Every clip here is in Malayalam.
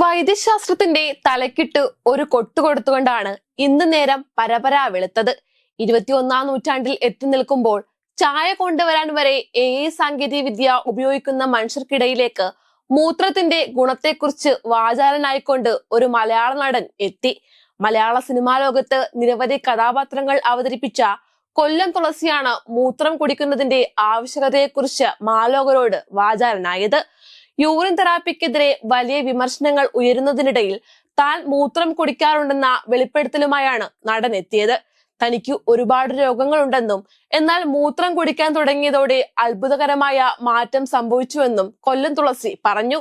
വൈദ്യശാസ്ത്രത്തിന്റെ തലക്കിട്ട് ഒരു കൊട്ടു കൊടുത്തുകൊണ്ടാണ് ഇന്ന് നേരം പരപരാ വെളുത്തത്. ഇരുപത്തിയൊന്നാം നൂറ്റാണ്ടിൽ എത്തി നിൽക്കുമ്പോൾ ചായ കൊണ്ടുവരാൻ വരെ എ ഐ സാങ്കേതിക വിദ്യ ഉപയോഗിക്കുന്ന മനുഷ്യർക്കിടയിലേക്ക് മൂത്രത്തിന്റെ ഗുണത്തെക്കുറിച്ച് വാചാരനായിക്കൊണ്ട് ഒരു മലയാള നടൻ എത്തി. മലയാള സിനിമാ ലോകത്ത് നിരവധി കഥാപാത്രങ്ങൾ അവതരിപ്പിച്ച കൊല്ലം തുളസിയാണ് മൂത്രം കുടിക്കുന്നതിന്റെ ആവശ്യകതയെക്കുറിച്ച് മാലോകരോട് വാചാലനായത്. യൂറിൻ തെറാപ്പിക്കെതിരെ വലിയ വിമർശനങ്ങൾ ഉയരുന്നതിനിടയിൽ താൻ മൂത്രം കുടിക്കാറുണ്ടെന്ന വെളിപ്പെടുത്തലുമായാണ് നടൻ എത്തിയത് തനിക്ക് ഒരുപാട് രോഗങ്ങളുണ്ടെന്നും എന്നാൽ മൂത്രം കുടിക്കാൻ തുടങ്ങിയതോടെ അത്ഭുതകരമായ മാറ്റം സംഭവിച്ചുവെന്നും കൊല്ലം തുളസി പറഞ്ഞു.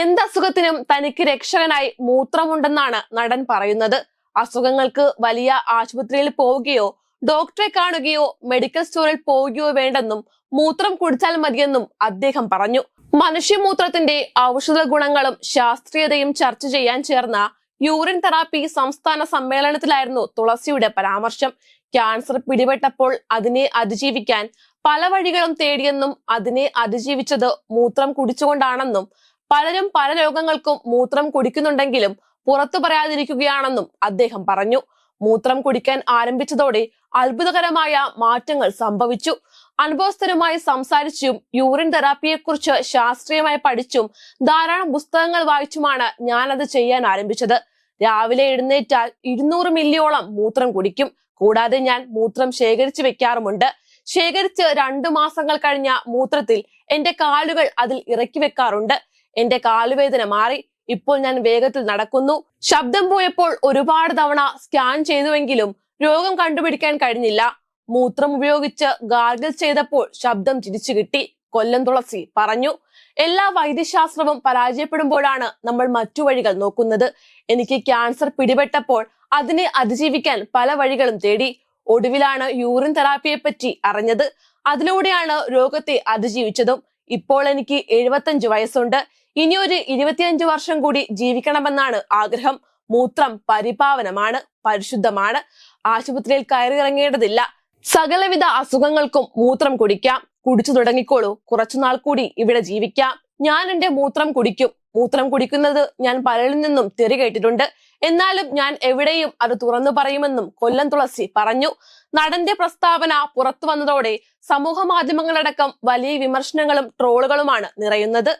എന്ത് അസുഖത്തിനും തനിക്ക് രക്ഷകനായി മൂത്രമുണ്ടെന്നാണ് നടൻ പറയുന്നത്. അസുഖങ്ങൾക്ക് വലിയ ആശുപത്രിയിൽ പോവുകയോ ഡോക്ടറെ കാണുകയോ മെഡിക്കൽ സ്റ്റോറിൽ പോവുകയോ വേണ്ടെന്നും മൂത്രം കുടിച്ചാൽ മതിയെന്നും അദ്ദേഹം പറഞ്ഞു. മനുഷ്യമൂത്രത്തിന്റെ ഔഷധ ഗുണങ്ങളും ശാസ്ത്രീയതയും ചർച്ച ചെയ്യാൻ ചേർന്ന യൂറിൻ തെറാപ്പി സംസ്ഥാന സമ്മേളനത്തിലായിരുന്നു തുളസിയുടെ പരാമർശം. ക്യാൻസർ പിടിപെട്ടപ്പോൾ അതിനെ അതിജീവിക്കാൻ പല വഴികളും തേടിയെന്നും അതിനെ അതിജീവിച്ചത് മൂത്രം കുടിച്ചുകൊണ്ടാണെന്നും പലരും പല രോഗങ്ങൾക്കും മൂത്രം കുടിക്കുന്നുണ്ടെങ്കിലും പുറത്തു പറയാതിരിക്കുകയാണെന്നും അദ്ദേഹം പറഞ്ഞു. മൂത്രം കുടിക്കാൻ ആരംഭിച്ചതോടെ അത്ഭുതകരമായ മാറ്റങ്ങൾ സംഭവിച്ചു. അനുഭവസ്ഥരുമായി സംസാരിച്ചും യൂറിൻ തെറാപ്പിയെക്കുറിച്ച് ശാസ്ത്രീയമായി പഠിച്ചും ധാരാളം പുസ്തകങ്ങൾ വായിച്ചുമാണ് ഞാനത് ചെയ്യാൻ ആരംഭിച്ചത്. രാവിലെ എഴുന്നേറ്റാൽ ഇരുന്നൂറ് മില്ലിയോളം മൂത്രം കുടിക്കും. കൂടാതെ ഞാൻ മൂത്രം ശേഖരിച്ചു വെക്കാറുമുണ്ട്. ശേഖരിച്ച് രണ്ടു മാസങ്ങൾ കഴിഞ്ഞ മൂത്രത്തിൽ എന്റെ കാലുകൾ അതിൽ ഇറക്കി വെക്കാറുണ്ട്. എന്റെ കാലുവേദന മാറി. ഇപ്പോൾ ഞാൻ വേഗത്തിൽ നടക്കുന്നു. ശബ്ദം പോയപ്പോൾ ഒരുപാട് തവണ സ്കാൻ ചെയ്തുവെങ്കിലും രോഗം കണ്ടുപിടിക്കാൻ കഴിഞ്ഞില്ല. മൂത്രം ഉപയോഗിച്ച് ഗാർഗിൾ ചെയ്തപ്പോൾ ശബ്ദം തിരിച്ചു കിട്ടി. കൊല്ലം തുളസി പറഞ്ഞു എല്ലാ വൈദ്യശാസ്ത്രവും പരാജയപ്പെടുമ്പോഴാണ് നമ്മൾ മറ്റു വഴികൾ നോക്കുന്നത്. എനിക്ക് ക്യാൻസർ പിടിപെട്ടപ്പോൾ അതിനെ അതിജീവിക്കാൻ പല വഴികളും തേടി. ഒടുവിലാണ് യൂറിൻ തെറാപ്പിയെ പറ്റി അറിഞ്ഞത്. അതിലൂടെയാണ് രോഗത്തെ അതിജീവിച്ചതും. ഇപ്പോൾ എനിക്ക് എഴുപത്തഞ്ച് വയസ്സുണ്ട്. ഇനിയൊരു ഇരുപത്തിയഞ്ച് വർഷം കൂടി ജീവിക്കണമെന്നാണ് ആഗ്രഹം. മൂത്രം പരിപാവനമാണ് പരിശുദ്ധമാണ്. ആശുപത്രിയിൽ കയറിയിറങ്ങേണ്ടതില്ല. സകലവിധ അസുഖങ്ങൾക്കും മൂത്രം കുടിക്കാം. കുടിച്ചു തുടങ്ങിക്കോളൂ. കുറച്ചുനാൾ കൂടി ഇവിടെ ജീവിക്കാം. ഞാൻ എന്റെ മൂത്രം കുടിക്കും. മൂത്രം കുടിക്കുന്നത് ഞാൻ പലരിൽ നിന്നും തെറി കേട്ടിട്ടുണ്ട്. എന്നാലും ഞാൻ എവിടെയും അത് തുറന്നു പറയുമെന്നും കൊല്ലം തുളസി പറഞ്ഞു. നടന്റെ പ്രസ്താവന പുറത്തു വന്നതോടെ സമൂഹ മാധ്യമങ്ങളടക്കം വലിയ വിമർശനങ്ങളും ട്രോളുകളുമാണ് നിറയുന്നത്.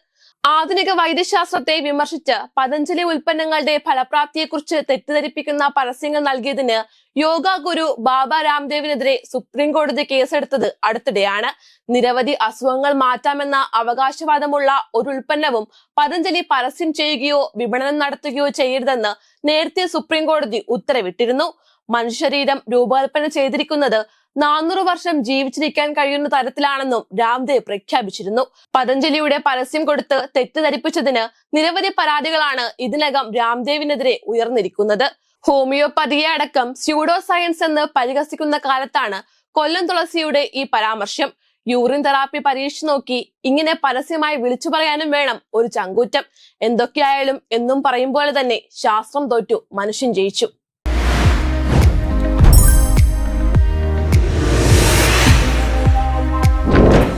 ആധുനിക വൈദ്യശാസ്ത്രത്തെ വിമർശിച്ച് പതഞ്ജലി ഉൽപ്പന്നങ്ങളുടെ ഫലപ്രാപ്തിയെക്കുറിച്ച് തെറ്റിദ്ധരിപ്പിക്കുന്ന പരസ്യങ്ങൾ നൽകിയതിന് യോഗ ഗുരു ബാബ രാംദേവിനെതിരെ സുപ്രീം കോടതി കേസെടുത്തത് അടുത്തിടെയാണ്. നിരവധി അസുഖങ്ങൾ മാറ്റാമെന്ന അവകാശവാദമുള്ള ഒരു ഉൽപ്പന്നവും പതഞ്ജലി പരസ്യം ചെയ്യുകയോ വിപണനം നടത്തുകയോ ചെയ്യരുതെന്ന് നേരത്തെ സുപ്രീം കോടതി ഉത്തരവിട്ടിരുന്നു. മനുഷ്യശരീരം രൂപകൽപ്പന ചെയ്തിരിക്കുന്നത് നാനൂറ് വർഷം ജീവിച്ചിരിക്കാൻ കഴിയുന്ന തരത്തിലാണെന്നും രാംദേവ് പ്രഖ്യാപിച്ചിരുന്നു. പതഞ്ജലിയുടെ പരസ്യം കൊടുത്ത് തെറ്റിദ്ധരിപ്പിച്ചതിന് നിരവധി പരാതികളാണ് ഇതിനകം രാംദേവിനെതിരെ ഉയർന്നിരിക്കുന്നത്. ഹോമിയോപ്പതിയെ അടക്കം സ്യൂഡോ സയൻസ് എന്ന് പരിഹസിക്കുന്ന കാലത്താണ് കൊല്ലം തുളസിയുടെ ഈ പരാമർശം. യൂറിൻ തെറാപ്പി പരീക്ഷിച്ചു നോക്കി ഇങ്ങനെ പരസ്യമായി വിളിച്ചു പറയാനും വേണം ഒരു ചങ്കൂറ്റം. എന്തൊക്കെയായാലും എന്നും പറയും പോലെ തന്നെ ശാസ്ത്രം തോറ്റു മനുഷ്യൻ ജയിച്ചു.